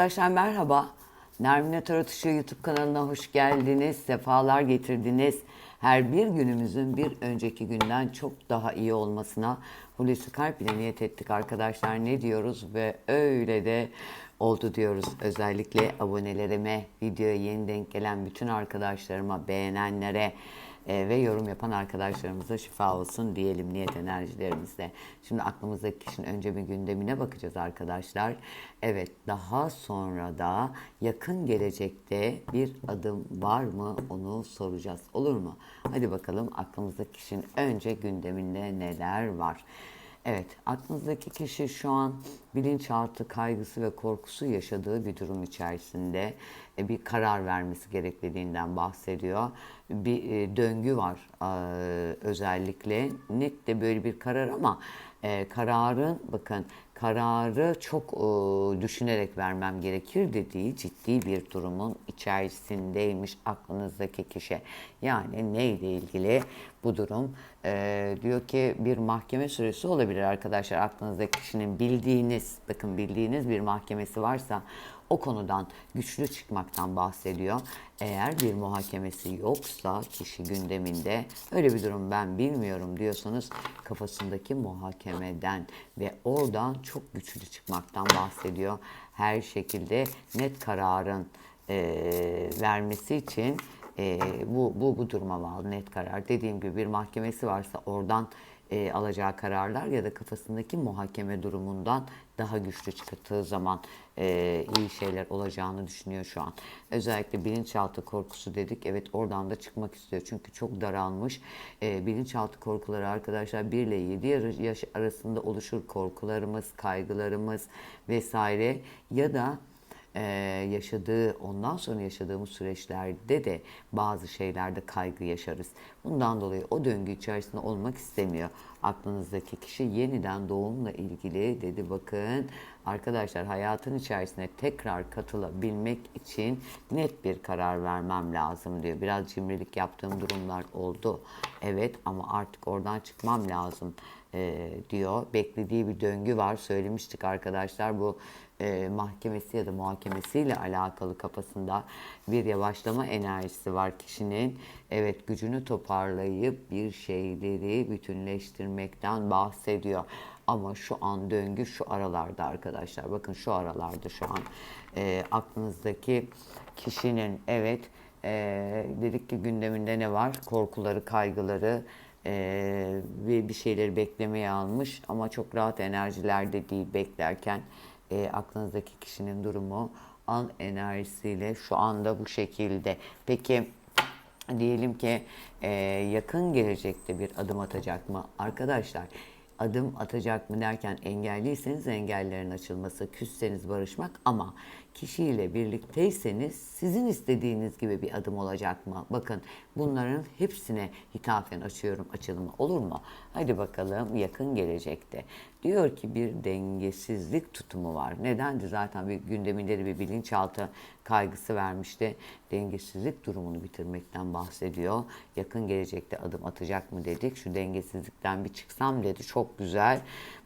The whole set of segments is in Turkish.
Arkadaşlar merhaba. Nermin Taratışı YouTube kanalına hoş geldiniz. Sefalar getirdiniz. Her bir günümüzün bir önceki günden çok daha iyi olmasına Hulusi Kalp ile niyet ettik arkadaşlar. Ne diyoruz ve öyle de oldu diyoruz. Özellikle abonelerime, videoya yeni denk gelen bütün arkadaşlarıma, beğenenlere, e, ve yorum yapan arkadaşlarımıza şifa olsun diyelim niyet enerjilerimizle. Şimdi aklımızdaki kişinin önce bir gündemine bakacağız arkadaşlar. Evet daha sonra da yakın gelecekte bir adım var mı onu soracağız. Olur mu? Hadi bakalım aklımızdaki kişinin önce gündeminde neler var? Evet, aklınızdaki kişi şu an bilinçaltı kaygısı ve korkusu yaşadığı bir durum içerisinde e, bir karar vermesi gerekliliğinden bahsediyor. Bir e, döngü var e, özellikle. Net de böyle bir karar ama kararın bakın kararı çok e, düşünerek vermem gerekir dediği ciddi bir durumun içerisindeymiş aklınızdaki kişi. Yani neyle ilgili bu durum? E, diyor ki bir mahkeme süresi olabilir arkadaşlar. Aklınızdaki kişinin bildiğiniz, bakın bildiğiniz bir mahkemesi varsa o konudan güçlü çıkmaktan bahsediyor. Eğer bir muhakemesi yoksa kişi gündeminde öyle bir durum ben bilmiyorum diyorsanız kafasındaki muhakemeden ve oradan çok güçlü çıkmaktan bahsediyor. Her şekilde net kararın e, vermesi için e, bu, bu, bu duruma bağlı net karar. Dediğim gibi bir mahkemesi varsa oradan e, alacağı kararlar ya da kafasındaki muhakeme durumundan daha güçlü çıktığı zaman e, iyi şeyler olacağını düşünüyor şu an. Özellikle bilinçaltı korkusu dedik. Evet oradan da çıkmak istiyor. Çünkü çok daralmış. E, bilinçaltı korkuları arkadaşlar 1 ile 7 yaş arasında oluşur korkularımız, kaygılarımız vesaire ya da e, yaşadığı, ondan sonra yaşadığımız süreçlerde de bazı şeylerde kaygı yaşarız. Bundan dolayı o döngü içerisinde olmak istemiyor. Aklınızdaki kişi yeniden doğumla ilgili dedi bakın arkadaşlar hayatın içerisine tekrar katılabilmek için net bir karar vermem lazım diyor. Biraz cimrilik yaptığım durumlar oldu. Evet ama artık oradan çıkmam lazım e, diyor. Beklediği bir döngü var. Söylemiştik arkadaşlar bu e, mahkemesi ya da muhakemesiyle alakalı kafasında bir yavaşlama enerjisi var kişinin. Evet gücünü toparlayıp bir şeyleri bütünleştirmekten bahsediyor. Ama şu an döngü şu aralarda arkadaşlar. Bakın şu aralarda şu an e, aklınızdaki kişinin evet e, dedik ki gündeminde ne var? Korkuları, kaygıları, ee, ve bir şeyleri beklemeye almış ama çok rahat enerjilerde değil beklerken e, aklınızdaki kişinin durumu an enerjisiyle şu anda bu şekilde. Peki diyelim ki e, yakın gelecekte bir adım atacak mı? Arkadaşlar adım atacak mı derken engelliyseniz engellerin açılması, küsseniz barışmak ama kişiyle birlikteyseniz sizin istediğiniz gibi bir adım olacak mı? Bakın bunların hepsine hitafen açıyorum açılımı olur mu? Hadi bakalım yakın gelecekte. Diyor ki bir dengesizlik tutumu var. Nedendi zaten bir gündeminde de bir bilinçaltı kaygısı vermişti. Dengesizlik durumunu bitirmekten bahsediyor. Yakın gelecekte adım atacak mı dedik. Şu dengesizlikten bir çıksam dedi. Çok güzel.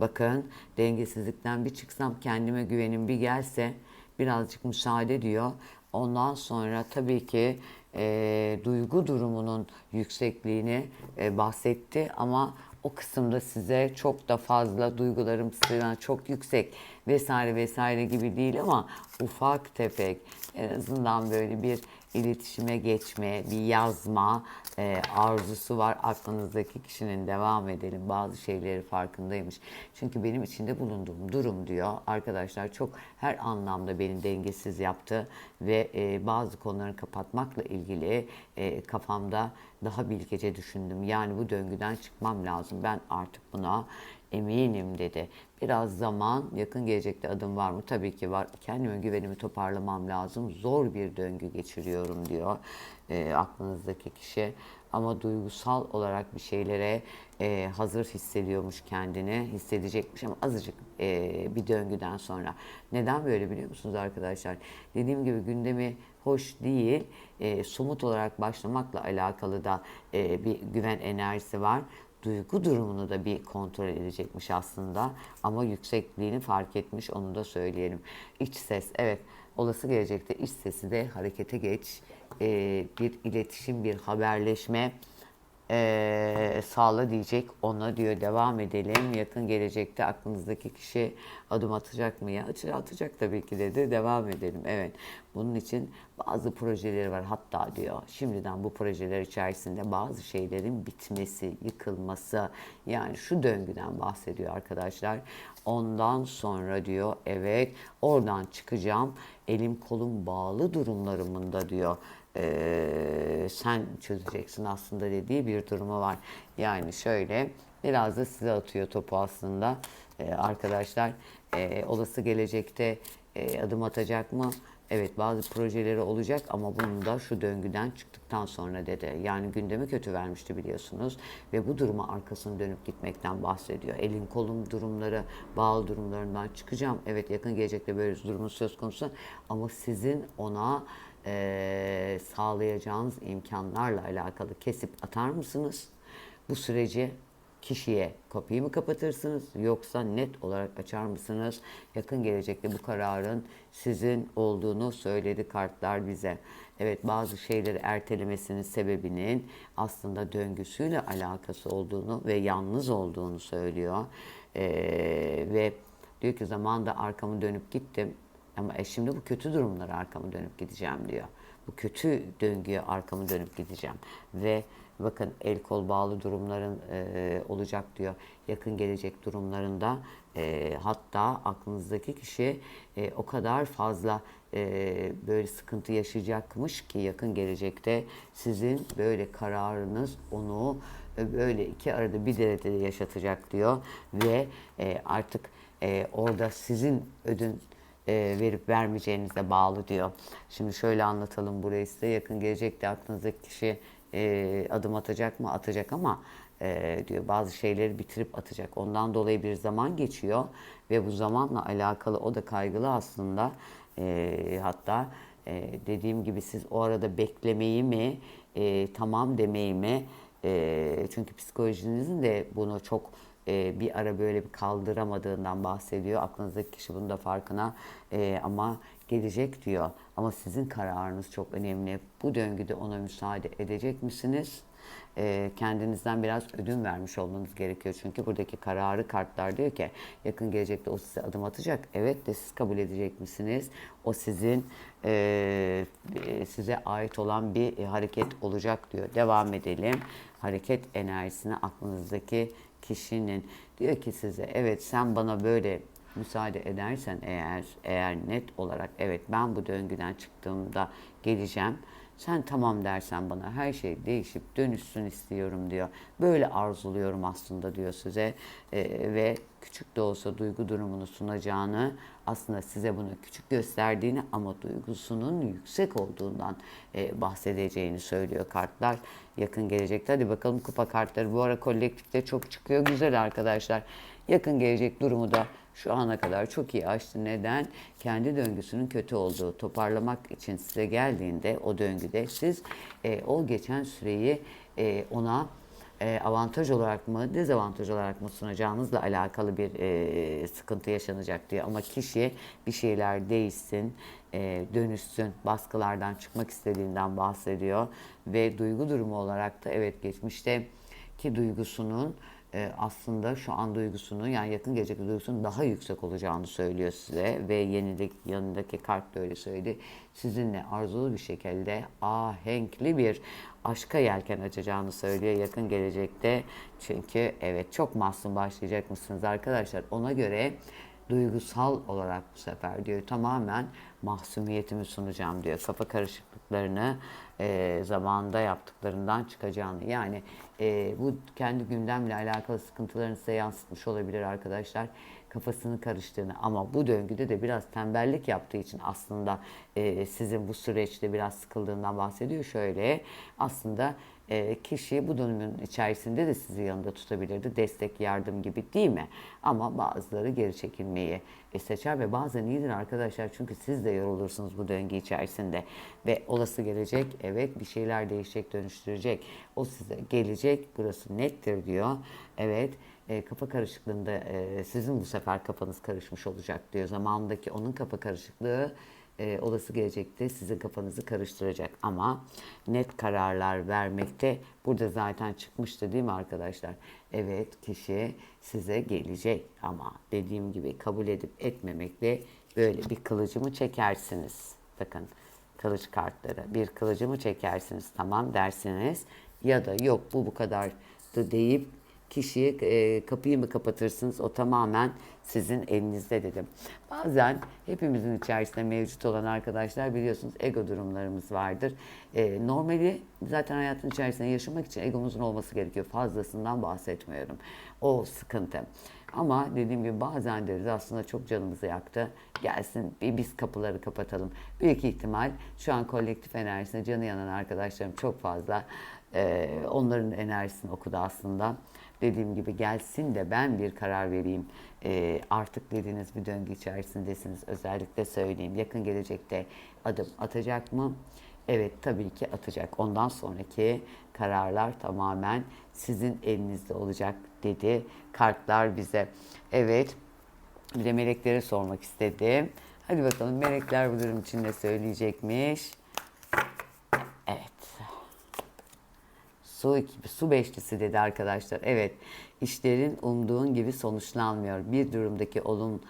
Bakın dengesizlikten bir çıksam kendime güvenim bir gelse birazcık müsaade diyor. Ondan sonra tabii ki e, duygu durumunun yüksekliğini e, bahsetti ama o kısımda size çok da fazla duygularım sizden çok yüksek vesaire vesaire gibi değil ama ufak tefek en azından böyle bir iletişime geçme, bir yazma e, arzusu var aklınızdaki kişinin devam edelim. Bazı şeyleri farkındaymış. Çünkü benim içinde bulunduğum durum diyor arkadaşlar çok her anlamda beni dengesiz yaptı ve e, bazı konuları kapatmakla ilgili e, kafamda daha bilgece düşündüm. Yani bu döngüden çıkmam lazım. Ben artık buna eminim dedi. Biraz zaman yakın gelecekte adım var mı? Tabii ki var. Kendime güvenimi toparlamam lazım. Zor bir döngü geçiriyorum diyor e, aklınızdaki kişi. Ama duygusal olarak bir şeylere e, hazır hissediyormuş kendini. Hissedecekmiş ama azıcık e, bir döngüden sonra. Neden böyle biliyor musunuz arkadaşlar? Dediğim gibi gündemi hoş değil. E, somut olarak başlamakla alakalı da e, bir güven enerjisi var duygu durumunu da bir kontrol edecekmiş aslında. Ama yüksekliğini fark etmiş onu da söyleyelim. İç ses evet olası gelecekte iç sesi de harekete geç. Ee, bir iletişim, bir haberleşme eee, sağla diyecek. Ona diyor devam edelim. Yakın gelecekte aklınızdaki kişi adım atacak mı ya? Atacak tabii ki dedi. Devam edelim. Evet. Bunun için bazı projeleri var. Hatta diyor şimdiden bu projeler içerisinde bazı şeylerin bitmesi, yıkılması yani şu döngüden bahsediyor arkadaşlar. Ondan sonra diyor evet oradan çıkacağım. Elim kolum bağlı durumlarımında diyor eee, sen çözeceksin aslında dediği bir durumu var. Yani şöyle biraz da size atıyor topu aslında Eee, arkadaşlar. Eee, olası gelecekte eee, adım atacak mı? Evet bazı projeleri olacak ama bunu da şu döngüden çıktıktan sonra dedi. Yani gündemi kötü vermişti biliyorsunuz ve bu duruma arkasını dönüp gitmekten bahsediyor. Elin kolum durumları, bağlı durumlarından çıkacağım. Evet yakın gelecekte böyle bir durumun söz konusu ama sizin ona eee, sağlayacağınız imkanlarla alakalı kesip atar mısınız? Bu süreci kişiye kapıyı mı kapatırsınız yoksa net olarak açar mısınız? Yakın gelecekte bu kararın sizin olduğunu söyledi kartlar bize. Evet bazı şeyleri ertelemesinin sebebinin aslında döngüsüyle alakası olduğunu ve yalnız olduğunu söylüyor. Ee, ve diyor ki zamanda arkamı dönüp gittim ama e şimdi bu kötü durumlara arkamı dönüp gideceğim diyor. Bu kötü döngüye arkamı dönüp gideceğim. Ve bakın el kol bağlı durumların e, olacak diyor. Yakın gelecek durumlarında e, hatta aklınızdaki kişi e, o kadar fazla e, böyle sıkıntı yaşayacakmış ki yakın gelecekte sizin böyle kararınız onu e, böyle iki arada bir derede yaşatacak diyor. Ve e, artık e, orada sizin ödün e, verip vermeyeceğinize bağlı diyor. Şimdi şöyle anlatalım burayı size. Yakın gelecekte aklınızdaki kişi e, adım atacak mı? Atacak ama e, diyor bazı şeyleri bitirip atacak. Ondan dolayı bir zaman geçiyor ve bu zamanla alakalı o da kaygılı aslında. Hatta dediğim gibi siz o arada beklemeyi mi, tamam demeyi mi? Çünkü psikolojinizin de bunu çok e, bir ara böyle bir kaldıramadığından bahsediyor. Aklınızdaki kişi bunun da farkına E, ama gelecek diyor. Ama sizin kararınız çok önemli. Bu döngüde ona müsaade edecek misiniz? E, kendinizden biraz ödün vermiş olmanız gerekiyor. Çünkü buradaki kararı kartlar diyor ki yakın gelecekte o size adım atacak. Evet de siz kabul edecek misiniz? O sizin e, e, size ait olan bir hareket olacak diyor. Devam edelim. Hareket enerjisini aklınızdaki kişinin diyor ki size evet sen bana böyle müsaade edersen eğer eğer net olarak evet ben bu döngüden çıktığımda geleceğim. Sen tamam dersen bana her şey değişip dönüşsün istiyorum diyor. Böyle arzuluyorum aslında diyor size Ee, ve küçük de olsa duygu durumunu sunacağını aslında size bunu küçük gösterdiğini ama duygusunun yüksek olduğundan e, bahsedeceğini söylüyor kartlar. Yakın gelecekte hadi bakalım kupa kartları bu ara kolektifte çok çıkıyor güzel arkadaşlar. Yakın gelecek durumu da şu ana kadar çok iyi açtı. Neden? Kendi döngüsünün kötü olduğu, toparlamak için size geldiğinde o döngüde siz e, o geçen süreyi e, ona e, avantaj olarak mı, dezavantaj olarak mı sunacağınızla alakalı bir e, sıkıntı yaşanacak diyor. Ama kişi bir şeyler değişsin, e, dönüşsün, baskılardan çıkmak istediğinden bahsediyor. Ve duygu durumu olarak da evet geçmişte ki duygusunun e, aslında şu an duygusunun yani yakın gelecek duygusunun daha yüksek olacağını söylüyor size ve yenideki, yanındaki kart da öyle söyledi. Sizinle arzulu bir şekilde ahenkli bir aşka yelken açacağını söylüyor yakın gelecekte. Çünkü evet çok masum başlayacak mısınız arkadaşlar? Ona göre duygusal olarak bu sefer diyor tamamen mahsumiyetimi sunacağım diyor. Kafa karışıklıklarını e, zamanında yaptıklarından çıkacağını. Yani e, bu kendi gündemle alakalı sıkıntılarını size yansıtmış olabilir arkadaşlar. Kafasını karıştığını ama bu döngüde de biraz tembellik yaptığı için aslında e, sizin bu süreçte biraz sıkıldığından bahsediyor. Şöyle aslında e, kişi bu dönemin içerisinde de sizi yanında tutabilirdi. Destek, yardım gibi değil mi? Ama bazıları geri çekilmeyi e, seçer ve bazen iyidir arkadaşlar. Çünkü siz de yorulursunuz bu döngü içerisinde. Ve olası gelecek, evet bir şeyler değişecek, dönüştürecek. O size gelecek, burası nettir diyor. Evet, e, kafa karışıklığında e, sizin bu sefer kafanız karışmış olacak diyor. Zamanındaki onun kafa karışıklığı e, olası gelecekte sizin kafanızı karıştıracak. Ama net kararlar vermekte burada zaten çıkmıştı değil mi arkadaşlar? Evet kişi size gelecek ama dediğim gibi kabul edip etmemekle böyle bir kılıcımı çekersiniz. Bakın kılıç kartları bir kılıcımı çekersiniz tamam dersiniz ya da yok bu bu kadar da deyip kişiye e, kapıyı mı kapatırsınız o tamamen sizin elinizde dedim. Bazen hepimizin içerisinde mevcut olan arkadaşlar biliyorsunuz ego durumlarımız vardır. E, normali zaten hayatın içerisinde yaşamak için egomuzun olması gerekiyor. Fazlasından bahsetmiyorum. O sıkıntı. Ama dediğim gibi bazen deriz aslında çok canımızı yaktı. Gelsin bir biz kapıları kapatalım. Büyük ihtimal şu an kolektif enerjisine canı yanan arkadaşlarım çok fazla. Ee, onların enerjisini okudu aslında. Dediğim gibi gelsin de ben bir karar vereyim. Ee, artık dediğiniz bir döngü içerisindesiniz. Özellikle söyleyeyim. Yakın gelecekte adım atacak mı? Evet tabii ki atacak. Ondan sonraki kararlar tamamen sizin elinizde olacak dedi kartlar bize. Evet bir de meleklere sormak istedim. Hadi bakalım melekler bu durum için ne söyleyecekmiş? Evet. Su, su beşlisi dedi arkadaşlar. Evet, işlerin umduğun gibi sonuçlanmıyor. Bir durumdaki olumlu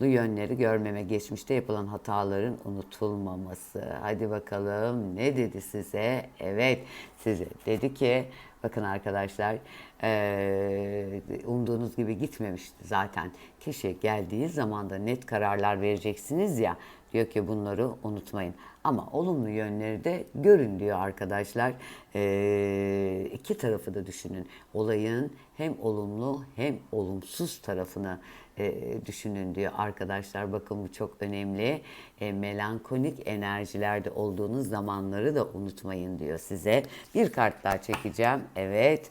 yönleri görmeme, geçmişte yapılan hataların unutulmaması. Hadi bakalım ne dedi size? Evet, size dedi ki, bakın arkadaşlar, eee, umduğunuz gibi gitmemişti zaten. Kişi geldiği zaman da net kararlar vereceksiniz ya, diyor ki bunları unutmayın. Ama olumlu yönleri de görün diyor arkadaşlar. Ee, iki tarafı da düşünün. Olayın hem olumlu hem olumsuz tarafını e, düşünün diyor arkadaşlar. Bakın bu çok önemli. E, melankolik enerjilerde olduğunuz zamanları da unutmayın diyor size. Bir kart daha çekeceğim. Evet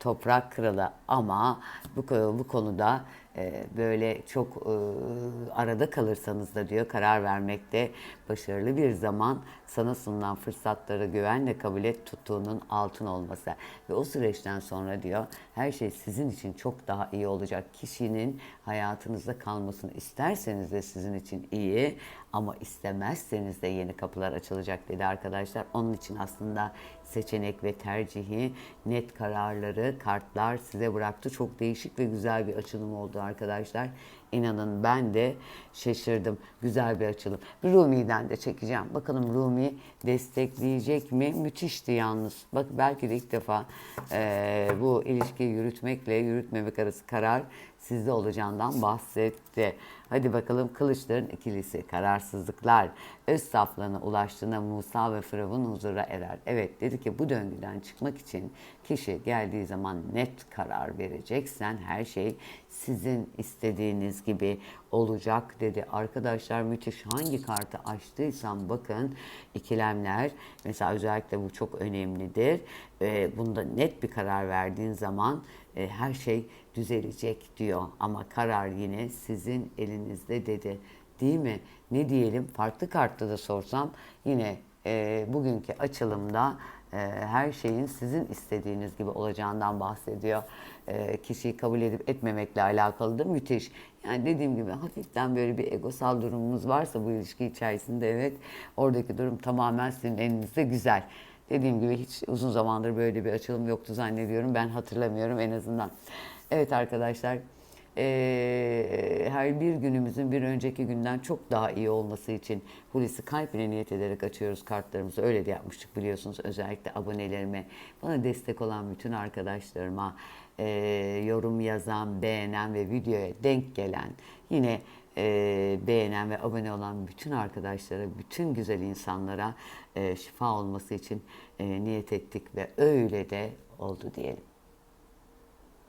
toprak kralı ama bu, bu konuda böyle çok e, arada kalırsanız da diyor karar vermekte başarılı bir zaman. Sana sunulan fırsatları güvenle kabul et tuttuğunun altın olması. Ve o süreçten sonra diyor her şey sizin için çok daha iyi olacak. Kişinin hayatınızda kalmasını isterseniz de sizin için iyi ama istemezseniz de yeni kapılar açılacak dedi arkadaşlar. Onun için aslında seçenek ve tercihi net kararları kartlar size bıraktı. Çok değişik ve güzel bir açılım oldu arkadaşlar. İnanın ben de şaşırdım. Güzel bir açılım. Rumi'den de çekeceğim. Bakalım Rumi destekleyecek mi? Müthişti yalnız. Bak belki de ilk defa e, bu ilişkiyi yürütmekle yürütmemek arası karar sizde olacağından bahsetti. Hadi bakalım kılıçların ikilisi, kararsızlıklar, öz saflığına ulaştığında Musa ve Firavun huzura erer. Evet dedi ki bu döngüden çıkmak için kişi geldiği zaman net karar vereceksen her şey sizin istediğiniz gibi olacak dedi. Arkadaşlar müthiş hangi kartı açtıysam bakın ikilemler mesela özellikle bu çok önemlidir. Ee, bunda net bir karar verdiğin zaman e, her şey düzelecek diyor ama karar yine sizin elinizde dedi. Değil mi? Ne diyelim? Farklı kartta da sorsam yine e, bugünkü açılımda e, her şeyin sizin istediğiniz gibi olacağından bahsediyor. E, kişiyi kabul edip etmemekle alakalı da müthiş. Yani dediğim gibi hafiften böyle bir egosal durumumuz varsa bu ilişki içerisinde evet oradaki durum tamamen sizin elinizde güzel. Dediğim gibi hiç uzun zamandır böyle bir açılım yoktu zannediyorum. Ben hatırlamıyorum en azından. Evet arkadaşlar e, her bir günümüzün bir önceki günden çok daha iyi olması için Hulusi kalp ile niyet ederek açıyoruz kartlarımızı. Öyle de yapmıştık biliyorsunuz. Özellikle abonelerime, bana destek olan bütün arkadaşlarıma, e, yorum yazan, beğenen ve videoya denk gelen, yine e, beğenen ve abone olan bütün arkadaşlara, bütün güzel insanlara e, şifa olması için e, niyet ettik ve öyle de oldu diyelim.